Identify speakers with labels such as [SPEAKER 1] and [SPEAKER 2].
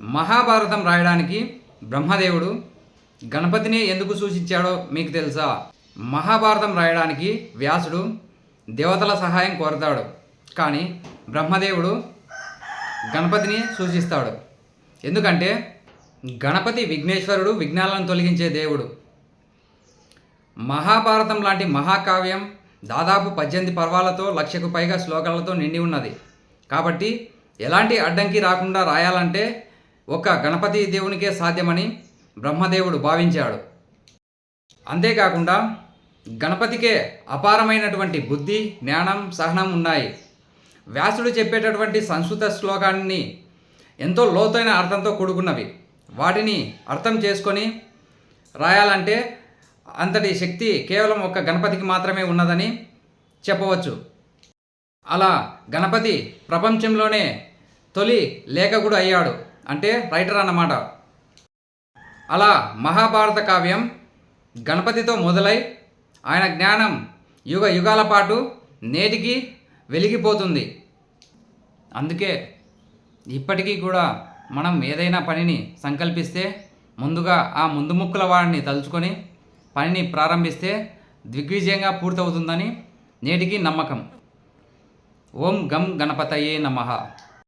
[SPEAKER 1] మహాభారతం రాయడానికి బ్రహ్మదేవుడు గణపతిని ఎందుకు సూచించాడో మీకు తెలుసా? మహాభారతం రాయడానికి వ్యాసుడు దేవతల సహాయం కోరతాడు. కానీ బ్రహ్మదేవుడు గణపతిని సూచిస్తాడు. ఎందుకంటే గణపతి విఘ్నేశ్వరుడు విఘ్నాలను తొలగించే దేవుడు. మహాభారతం లాంటి మహాకావ్యం దాదాపు పద్దెనిమిది పర్వాలతో లక్షకు పైగా శ్లోకాలతో నిండి ఉన్నది. కాబట్టి ఎలాంటి అడ్డంకి రాకుండా రాయాలంటే ఒక గణపతి దేవునికే సాధ్యమని బ్రహ్మదేవుడు భావించాడు. అంతేకాకుండా గణపతికే అపారమైనటువంటి బుద్ధి జ్ఞానం సహనం ఉన్నాయి. వ్యాసుడు చెప్పేటటువంటి సంస్కృత శ్లోకాన్ని ఎంతో లోతైన అర్థంతో కూడుకున్నవి. వాటిని అర్థం చేసుకొని రాయాలంటే అంతటి శక్తి కేవలం ఒక్క గణపతికి మాత్రమే ఉన్నదని చెప్పవచ్చు. అలా గణపతి ప్రపంచంలోనే తొలి లేఖకుడు అయ్యాడు. అంటే రైటర్ అన్నమాట. అలా మహాభారత కావ్యం గణపతితో మొదలై ఆయన జ్ఞానం యుగ యుగాల పాటు నేటికి వెలిగిపోతుంది. అందుకే ఇప్పటికీ కూడా మనం ఏదైనా పనిని సంకల్పిస్తే ముందుగా ఆ ముందు ముక్కుల వాడిని తలుచుకొని పనిని ప్రారంభిస్తే దిగ్విజయంగా పూర్తవుతుందని నేటికి నమ్మకం. ఓం గం గణపతయే నమః.